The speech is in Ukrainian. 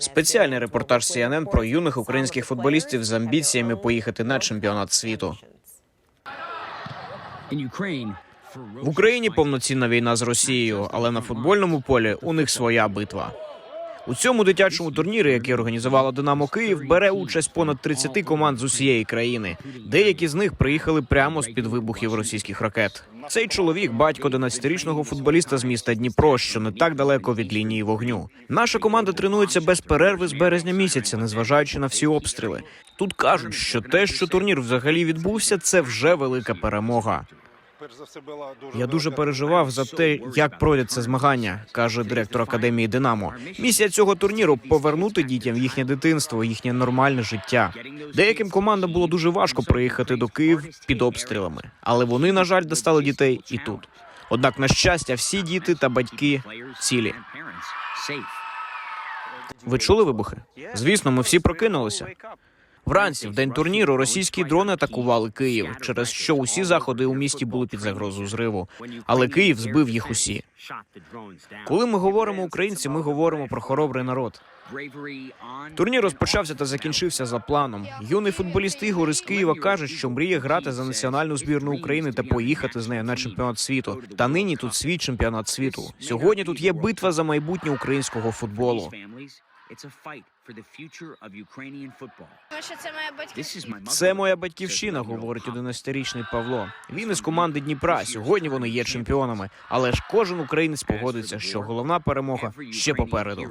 Спеціальний репортаж CNN про юних українських футболістів з амбіціями поїхати на чемпіонат світу. В Україні повноцінна війна з Росією, але на футбольному полі у них своя битва. У цьому дитячому турнірі, який організувала Динамо Київ, бере участь понад 30 команд з усієї країни. Деякі з них приїхали прямо з під вибухів російських ракет. Цей чоловік батько 11-річного футболіста з міста Дніпро, що не так далеко від лінії вогню. Наша команда тренується без перерви з березня місяця, незважаючи на всі обстріли. Тут кажуть, що те, що турнір взагалі відбувся, це вже велика перемога. Я дуже переживав за те, як пройдуть це змагання, каже директор академії Динамо. Місія цього турніру повернути дітям їхнє дитинство, їхнє нормальне життя. Деяким командам було дуже важко приїхати до Київ під обстрілами, але вони, на жаль, достали дітей і тут. Однак, на щастя, всі діти та батьки цілі. Ви чули вибухи? Звісно, ми всі прокинулися. Вранці, в день турніру, російські дрони атакували Київ, через що усі заходи у місті були під загрозою зриву. Але Київ збив їх усі. Коли ми говоримо українці, ми говоримо про хоробрий народ. Турнір розпочався та закінчився за планом. Юний футболіст Ігор із Києва каже, що мріє грати за національну збірну України та поїхати з нею на чемпіонат світу. Та нині тут свій чемпіонат світу. Сьогодні тут є битва за майбутнє українського футболу. It's a fight for the future of Ukrainian football. Це моя батьківщина. This is my Це моя батьківщина, говорить 11-річний Павло. Він із команди Дніпра. Сьогодні вони є чемпіонами. Але ж кожен українець погодиться, що головна перемога ще попереду.